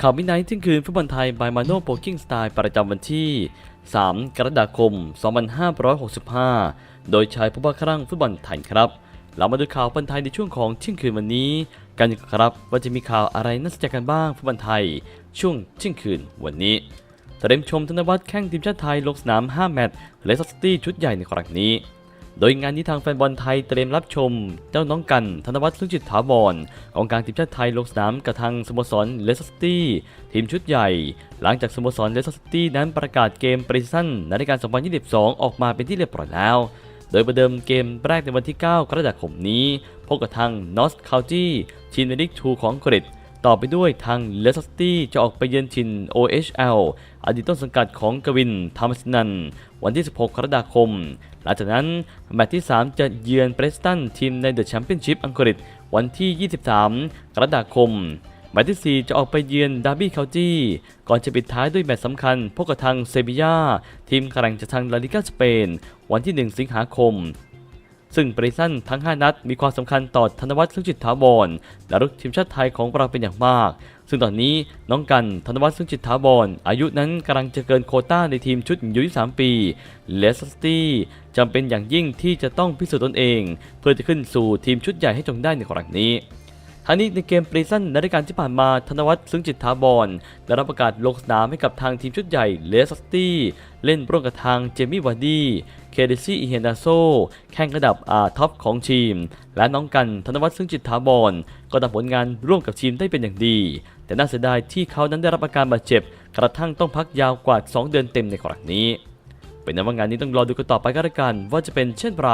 ข่าวมินไนท์ที่คืนฟุตบอลไทยบายมาโน่โปกิ้งสไตล์ประจำวันที่ 3 กรกฎาคม 2565 โดยชายผู้บ้าคลั่งฟุตบอลไทยครับ เรามาดูข่าวฟุตบอลไทยในช่วงของเที่ยงคืนวันนี้ กันดีกว่าครับว่าจะมีข่าวอะไรน่าสนใจกันบ้างฟุตบอลไทย ช่วงเที่ยงคืนวันนี้เตรียมชมธนวัฒน์แข่งทีมชาติไทยลงสนาม 5 แมตช์เลสเตอร์ซิตี้ชุดใหญ่ในครั้งนี้ โดยงานนี้ทางแฟนบอลไทยเตรียมรับชม เจ้าน้องกัน ธนวัฒน์ซึ่งจิตถาวรกองกลางทีมชาติไทยลงสนามกับทางสโมสรเลสเตอร์ซิตี้ทีมชุดใหญ่ หลังจากสโมสรเลสเตอร์ซิตี้นั้นประกาศเกมปริซันในรายการ 2022 ออกมาเป็นที่เรียบร้อยแล้ว โดยประเดิมเกมแรกในวันที่ 9 กรกฎาคมนี้ พบกับทางนอสคาวจี้ทีมในลีก2ของอังกฤษ ต่อไปด้วยทางเลสเตอร์จะออกไปเยือนทิน OHL อดีตต้นสังกัดของกวินธรรมสนัน วันที่ 16 กรกฎาคม หลังจากนั้น แมตช์ที่ 3 จะเยือนเบรสตันทีมในเดอะแชมเปี้ยนชิพอังกฤษ วันที่ 23 กรกฎาคม แมตช์ที่ 4 จะออกไปเยือนดาร์บี้เคาจี้ ก่อนจะปิดท้ายด้วยแมตช์สำคัญพบกับทางเซบียาทีมแข่งจากทางลาลิกาสเปน วันที่ 1 สิงหาคม ซึ่งปริซันทั้ง 5 นัดมีความสำคัญต่อธนวัฒน์ซึ่งจิตถาวรและรุกทีมชาติไทยของเราเป็นอย่างมาก ซึ่งตอนนี้น้องกันธนวัฒน์ซึ่งจิตถาวรอายุนั้นกำลังจะเกินโคต้าในทีมชุดอายุ23 ปีเลสสตี้จำเป็นอย่างยิ่งที่จะต้องพิสูจน์ตนเอง เพื่อจะขึ้นสู่ทีมชุดใหญ่ให้จงได้ในครั้งนี้ ทั้งนี้ในเกมปรีซันในรายการที่ผ่านมาธนวัฒน์ซึ่งจิตถาวรได้รับประกาศลงสนามให้กับทางทีมชุดใหญ่เลสสตี้เล่นร่วมกับทางเจมี่วาร์ดี้เคเดซี่อีเฮนาโซแข่งระดับอาท็อปของทีม และน้องกันธนวัฒน์ซึ่งจิตถาวรก็ทำผลงานร่วมกับทีมได้เป็นอย่างดี แต่น่าเสียดายที่เขานั้นได้รับอาการบาดเจ็บ กระทั่งต้องพักยาวกว่า 2 เดือนเต็มในครั้งนี้ เป็นนั้นว่างานนี้ต้องรอดูกันต่อไปก็แล้วกันว่าจะเป็นเช่นไร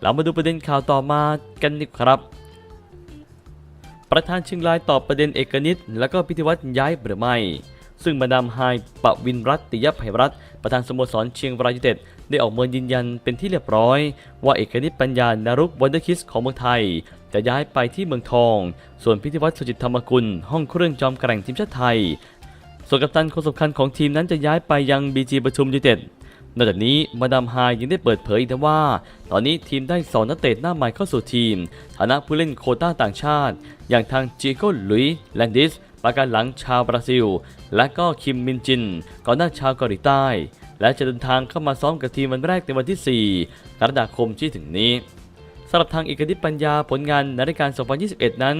เรามาดูประเด็นข่าวต่อมากันดีครับ ประธานเชียงรายตอบประเด็นเอกนิตและก็พิธีวัตรย้ายหรือไม่ ซึ่งมาดามไฮปวินรัตติยภัยรัตน์ประธานสโมสรเชียงรายยูไนเต็ดได้ออกมายืนยันเป็นที่เรียบร้อย ว่าเอกนิตปัญญานารุกวันเดอร์คิสของเมืองไทย จะย้ายไปที่เมืองทอง ส่วนพิธีวัตรสุจิตธรรมกุล ห้องเครื่องจอมแกร่งทีมชาติไทย ส่วนกัปตันคนสำคัญของทีมนั้นจะย้ายไปยังบีจีปทุมยูไนเต็ด นอกจากนี้มาดามไฮยังได้เปิดเผยอีกว่า ตอนนี้ทีมได้สอนนักเตะหน้าใหม่เข้าสู่ทีม ฐานะผู้เล่นโคต้าต่างชาติ อย่างทางจิโก้ลุยแลนดิสประการหลังชาวบราซิล และก็คิมมินจินก่อนหน้าชาวเกาหลีใต้ และจะเดินทางเข้ามาซ้อมกับทีมวันแรกในวันที่ 4 กรกฎาคมที่ถึงนี้สำหรับทางเอกนิตปัญญาผลงานในรายการ 2021 นั้น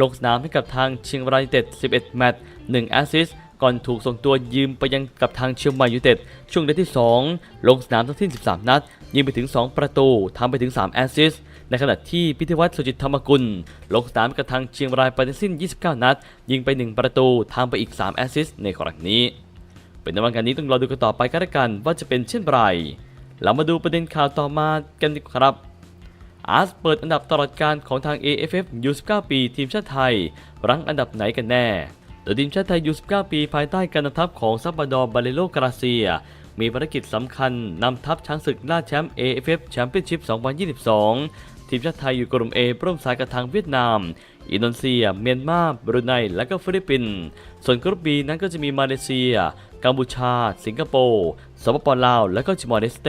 ลงสนามให้กับทางเชียงรายยูไนเต็ด 11 แมตช์ 1 แอสซิสต์ ก่อนถูกส่งตัวยืมไปยังกับทางเชียงใหม่ยูเต็ดช่วงเดือนที่ 2 ลงสนามทั้งสิ้น 13 นัด ยิงไปถึง 2 ประตูทำไปถึง 3 แอสซิสในขณะที่พิธีวัตรสุจิตธรรมกุล ลงสนามกับทางเชียงรายไปทั้งสิ้น 29 นัด ยิงไป 1 ประตูทำไปอีก 3 แอสซิสในครั้งนี้ เป็นในวันการนี้ต้องรอดูกันต่อไปกันละกันว่าจะเป็นเช่นไรเรามาดูประเด็นข่าวต่อมากันดีกว่าครับอาร์สเปิดอันดับตลอดการของทาง AFF U19 ปีทีมชาติไทย รั้งอันดับไหนกันแน่ โดยทีมชาติไทย U19 ปี ภายใต้การนำทัพของซับบาดอร์บาเลโลกราเซีย มีภารกิจสำคัญนำทัพช้างศึกล่าแชมป์ AFF Championship 2022 ทีมชาติไทยอยู่กลุ่ม A ร่วมสายกับทางเวียดนาม อินโดนีเซีย เมียนมา บรูไน และก็ฟิลิปปินส์ส่วนกลุ่ม B นั้นก็จะมีมาเลเซีย กัมพูชา สิงคโปร์สปปลาว และก็จิมอร์เลสเต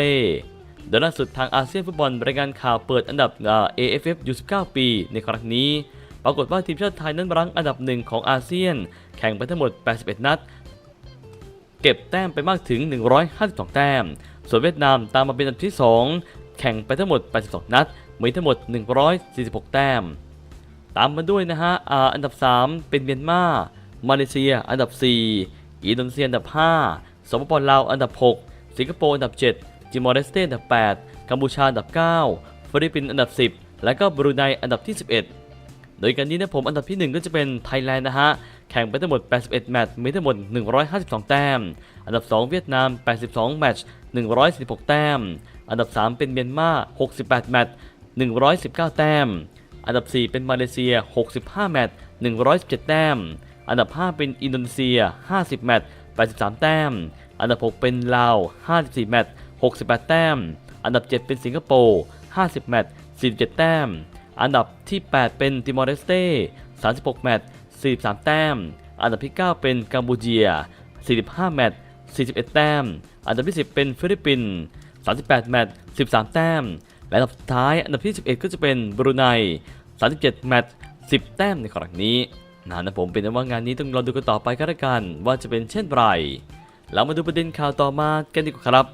โดยล่าสุดทางอาเซียนฟุตบอลรายงานข่าวเปิดอันดับเอ่อ AFF U19 ปี ในครั้งนี้ ปรากฏว่าทีมชาติไทยนั้นรั้งอันดับหนึ่งของอาเซียน แข่งไปทั้งหมด 81 นัด เก็บแต้มไปมากถึง 152 แต้ม ส่วนเวียดนามตามมาเป็นอันดับที่ 2 แข่งไปทั้งหมด 82 นัด มีทั้งหมด 146 แต้ม ตามมาด้วยนะฮะอันดับ 3 เป็นเมียนมามาเลเซีย อันดับ 4 อินโดนีเซีย อันดับ 5 สปปลาว อันดับ 6 สิงคโปร์ อันดับ 7 จิมอร์เลสเต อันดับ 8 กัมพูชา อันดับ 9 ฟิลิปปินส์ อันดับ 10 และก็บรูไน อันดับที่ 11 โดยกันนี้นะผมอันดับที่ 1 ก็จะเป็นไทยแลนด์นะฮะ แข่งไปทั้งหมด 81 แมตช์มีทั้งหมด 152 แต้ม อันดับ 2 เวียดนาม 82 แมตช์116แต้ม อันดับ 3 เป็นเมียนมา 68 แมตช์ 119 แต้ม อันดับ 4 เป็นมาเลเซีย 65 แมตช์ 117 แต้ม อันดับ 5 เป็นอินโดนีเซีย 50 แมตช์ 83 แต้ม อันดับ 6 เป็นลาว 54 แมตช์ 68 แต้ม อันดับ 7 เป็นสิงคโปร์ 50 แมตช์ 47 แต้ม อันดับที่ 8 เป็นติมอร์เลสเต้36 แมตช์ 43 แต้ม อันดับที่ 9 เป็นกัมพูเชีย 45 แมตช์ 41 แต้ม อันดับที่ 10 เป็นฟิลิปปินส์ 38 แมตช์ 13 แต้ม และอันดับสุดท้ายอันดับที่ 11 ก็จะเป็นบรูไน 37 แมตช์ 10 แต้มในครั้งนี้นะนะผมเป็นว่างานนี้ต้องรอดูกันต่อไปก็แล้วกัน ว่าจะเป็นเช่นไรเรามาดูประเด็นข่าวต่อมากันดีกว่าครับ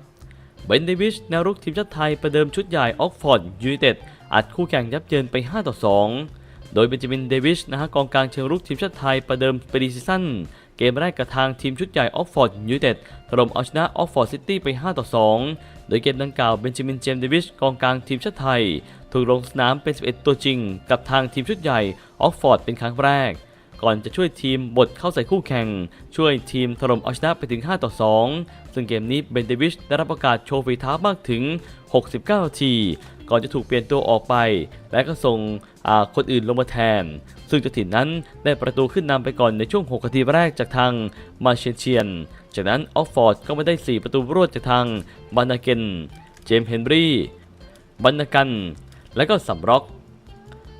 เบนเดวิชแนวรุกทีมชาติไทยประเดิมชุดใหญ่ออกฟอร์ดยูไนเต็ด อัดคู่แข่งยับเยินไป 5 ต่อ 2 โดยเบนจามินเดวิชนะฮะกองกลางเชิงรุกทีมชาติไทยประเดิมปรีซีซั่นเกมแรกกับทางทีมชุดใหญ่ออกฟอร์ดยูไนเต็ดถล่มเอาชนะออกฟอร์ดซิตี้ไป 5 ต่อ 2 โดยเกมดังกล่าวเบนจามินเจมส์เดวิชกองกลางทีมชาติไทย ถูกลงสนามเป็น 11 ตัวจริง กับทางทีมชุดใหญ่ออกฟอร์ดเป็นครั้งแรก ก่อนจะช่วยทีมบดเข้าใส่คู่แข่ง ช่วยทีมถล่มเอาชนะไปถึง 5 ต่อ 2 ซึ่งเกมนี้เบนเดวิชได้รับโอกาสโชว์ฝีเท้ามากถึง 69นาที ก่อนจะถูกเปลี่ยนตัวออกไป และก็ส่งคนอื่นลงมาแทน ซึ่งเจ้าถิ่นนั้นได้ประตูขึ้นนำไปก่อนในช่วง 6 นาทีแรกจากทางมาเชนเชียน จากนั้นออกฟอร์ดก็มาได้ 4 ประตูรวดจากทางบานาเกน เจมส์เฮนรี่บันนากัน และก็สัมร็อก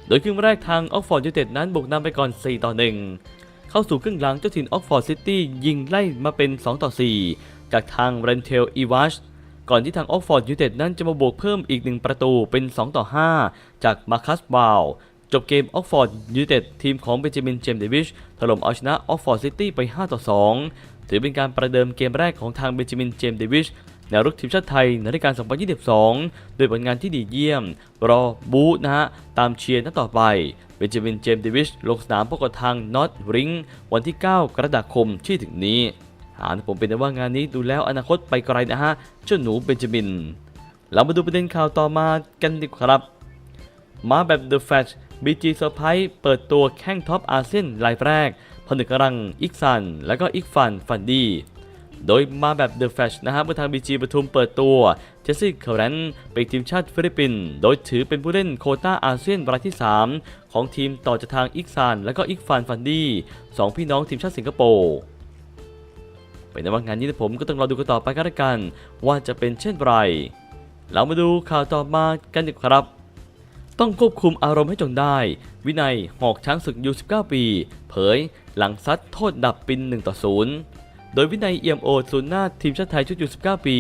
โดยครึ่งแรกทางออกฟอร์ดยูไนเต็ดนั้นบุกนำไปก่อน 4 ต่อ 1 เข้าสู่ครึ่งหลังเจ้าถิ่นออกฟอร์ดซิตี้ยิงไล่มาเป็น 2 ต่อ 4 จากทางเรนเทลอีวาชก่อนที่ทางออกฟอร์ดยูไนเต็ดนั้นจะมาบวกเพิ่มอีก 1 ประตูเป็น 2 ต่อ 5 จากมาคัสบาวจบเกมออกฟอร์ดยูไนเต็ดทีมของเบนจามินเจมส์เดวิชถล่มเอาชนะออกฟอร์ดซิตี้ไป 5 ต่อ 2 ถือเป็นการประเดิมเกมแรกของทางเบนจามินเจมส์เดวิช แนวรุกทีมชาติไทยในรายการ2022 โดยผลงานที่ดีเยี่ยม รอบูนะฮะ ตามเชียร์นัดต่อไป เบนจามิน เจมส์เดวิช ลงสนามพบกับทางนอตริง วันที่ 9 กรกฎาคมที่ถึงนี้หาผมเป็นว่างานนี้ดูแล้วอนาคตไปไกลนะฮะ เจ้าหนูเบนจามิน เรามาดูประเด็นข่าวต่อมากันดีครับ มาแบบ The Flash BG Surprise เปิดตัวแข้งท็อปอาเซียนรายแรกผนึกกำลังอิกซัน และก็อิกฟันฟันดี โดยมาแบบ The Flash นะฮะเมื่อทาง BG ปทุมเปิดตัวเจสซี่เคอร์แรนไปทีมชาติฟิลิปปินส์โดยถือเป็นผู้เล่นโคต้าอาเซียนรายที่ 3 ของทีมต่อจากทางอิกซันและก็อิกฟันฟันดีสองพี่น้องทีมชาติสิงคโปร์เป็นในว่างานนี้ผมก็ต้องรอดูกันต่อไปกันละกัน ว่าจะเป็นเช่นไร เรามาดูข่าวต่อมากันดีกว่าครับ ต้องควบคุมอารมณ์ให้จงได้ วินัยหอกช้างศึกยู19 ปี เผย หลังซัดโทษดับปิน1ต่อ0 โดยวินัยเอี่ยมโอดศูนย์หน้าทีมชาติไทยชุดยู19 ปี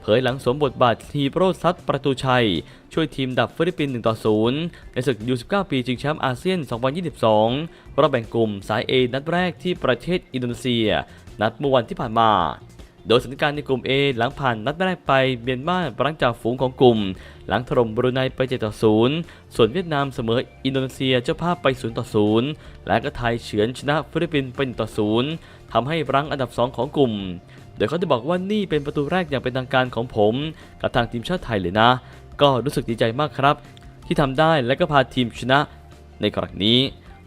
เผยหลังสวมบทบาทฮีโร่ซัดประตูชัย ช่วยทีมดับฟิลิปปินส์1ต่อ0ในศึกยู19 ปีชิงแชมป์อาเซียน 2022 รอบแบ่งกลุ่มสาย A นัดแรกที่ประเทศอินโดนีเซีย นัดเมื่อวันที่ผ่านมา โดยสถานการณ์ในกลุ่ม A หลังผ่านนัดแรกไปเมียนมาหลังจากฝูงของกลุ่ม หลังถล่มบรูไนไป7ต่อ0ส่วนเวียดนามเสมออินโดนีเซียเจ้าภาพไป0ต่อ0และก็ไทยเฉือนชนะฟิลิปปินส์เป็น1ต่อ0ทำให้รั้งอันดับ 2 ของกลุ่ม โดยเขาได้บอกว่านี่เป็นประตูแรกอย่างเป็นทางการของผม กับทางทีมชาติไทยเลยนะ ก็รู้สึกดีใจมากครับ ที่ทำได้และก็พาทีมชนะในครั้งนี้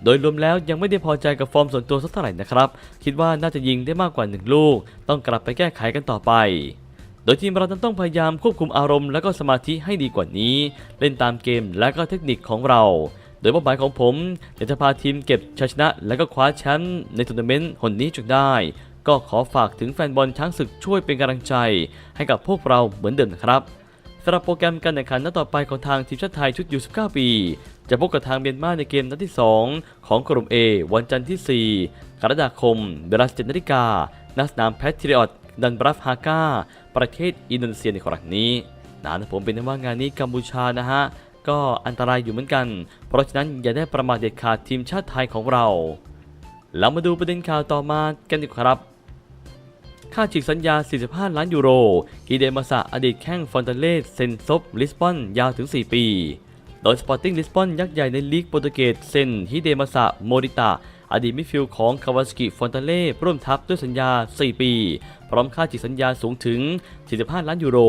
โดยรวมแล้วยังไม่ได้พอใจกับฟอร์มส่วนตัวสักเท่าไหร่นะครับ คิดว่าน่าจะยิงได้มากกว่า 1 ลูก ต้องกลับไปแก้ไขกันต่อไป โดยทีมเราต้องพยายามควบคุมอารมณ์และก็สมาธิให้ดีกว่านี้ เล่นตามเกมและก็เทคนิคของเรา โดยเป้าหมายของผมอยากจะพาทีมเก็บชัยชนะ และก็คว้าแชมป์ในทัวร์นาเมนต์หนนี้จนได้ ก็ขอฝากถึงแฟนบอลช้างศึกช่วยเป็นกำลังใจ ให้กับพวกเราเหมือนเดิมนะครับ สำหรับโปรแกรมการแข่งขันนัดต่อไปของทางทีมชาติไทยชุดยู19ปี จะพบกับทางเมียนมาในเกมนัดที่ 2 ของกลุ่ม A วันจันทร์ที่ 4 กรกฎาคมเวลา7นาฬิกาณสนามแพทริออตดันบรัฟฮาก้า ประเทศอินโดนีเซียในครั้งนี้นะผมเป็นว่างานนี้กัมพูชานะฮะ ก็อันตรายอยู่เหมือนกัน เพราะฉะนั้นอย่าได้ประมาทเด็ดขาดทีมชาติไทยของเรา เรามาดูประเด็นข่าวต่อมากันดีกว่าครับ ค่าฉีกสัญญา 45 ล้านยูโร กีเดมาสะอดีตแข้งฟอนเตเลสเซ็นซบลิสบอนยาวถึง 4 ปี โดยสปอร์ติ้งลิสบอนยักษ์ใหญ่ในลีกโปรตุเกสเซ็นฮิเดมาสะโมริตะอดีตมิดฟิลด์ของคาวาสกิฟอนเตเล่ร่วมทัพด้วยสัญญา 4 ปี พร้อมค่าฉีกสัญญาสูงถึง 45 ล้านยูโร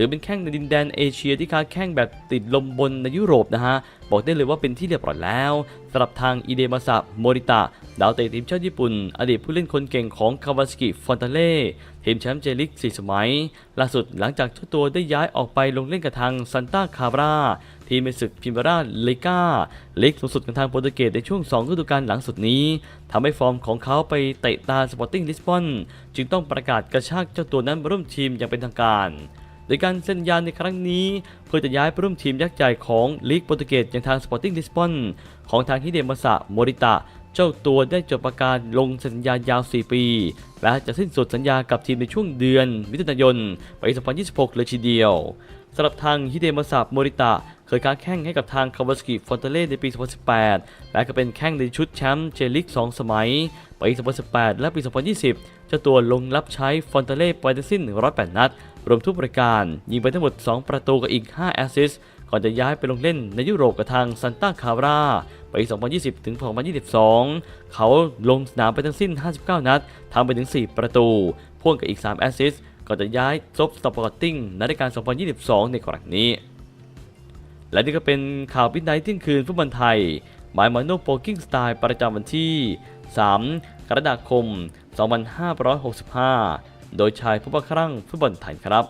ถือเป็นแข้งในดินแดนเอเชียที่ค้าแข้งแบบติดลมบนในยุโรปนะฮะ บอกได้เลยว่าเป็นที่เรียบร้อยแล้วสำหรับทางอิเดมาสะโมริตะ ดาวเตะทีมชาติญี่ปุ่น อดีตผู้เล่นคนเก่งของคาวาสกิฟอนตาเล่ทีมแชมป์เจลิก4สมัย ล่าสุดหลังจากเจ้าตัวได้ย้ายออกไปลงเล่นกับทางซันตาคาบราทีมในศึกพิมบาราเลกาเลีกสูงสุดของทางโปรตุเกสในช่วง2ฤดูกาลหลังสุดนี้ทำให้ฟอร์มของเขาไปเตะตาสปอร์ติ้งลิสบอนจึงต้องประกาศกระชากเจ้าตัวนั้นมาร่วมทีมอย่างเป็นทางการ โดยการเซ็นสัญญาในครั้งนี้ เพื่อจะย้ายไปร่วมทีมยักษ์ใหญ่ของลีกโปรตุเกสอย่างทาง Sporting Lisbon ของทางฮิเดมาสะโมริตะ เจ้าตัวได้จดประกาศลงสัญญายาว 4 ปี และจะสิ้นสุดสัญญากับทีมในช่วงเดือนมิถุนายนปี2026 เลยทีเดียวสำหรับทางฮิเดมาสะโมริตะเคยค้าแข้งให้กับทางคาวาสกิฟอนเตเล่ในปี 2018 และก็เป็นแข้งในชุดแชมป์เจลิก 2 สมัย ปี 2018 และปี 2020 เจ้าตัวลงรับใช้ฟอนเตเล่ไปทั้งสิ้น 108 นัด รวมทุกบริการ ยิงไปทั้งหมด 2 ประตูกับอีก 5 แอสซิสก่อนจะย้ายไปลงเล่นในยุโรปกับทางซันตาคาราไป 2020 ถึง 2022 เขาลงสนามไปทั้งสิ้น 59 นัดทำไปถึง 4 ประตู พ่วงกับอีก 3 แอสซิสก่อนจะย้ายซบสปอร์ติ้งในฤดูกาล2022 ในครั้งนี้ และนี่ก็เป็นข่าวพิไนท์เที่คืนฟุตบอลไทยหมายมาโนโปกิ้งสไตล์ประจำวันที่ 3 กรกฎาคม 2565 โดยชายผู้บังครั่งฟุตบอลไทยครับ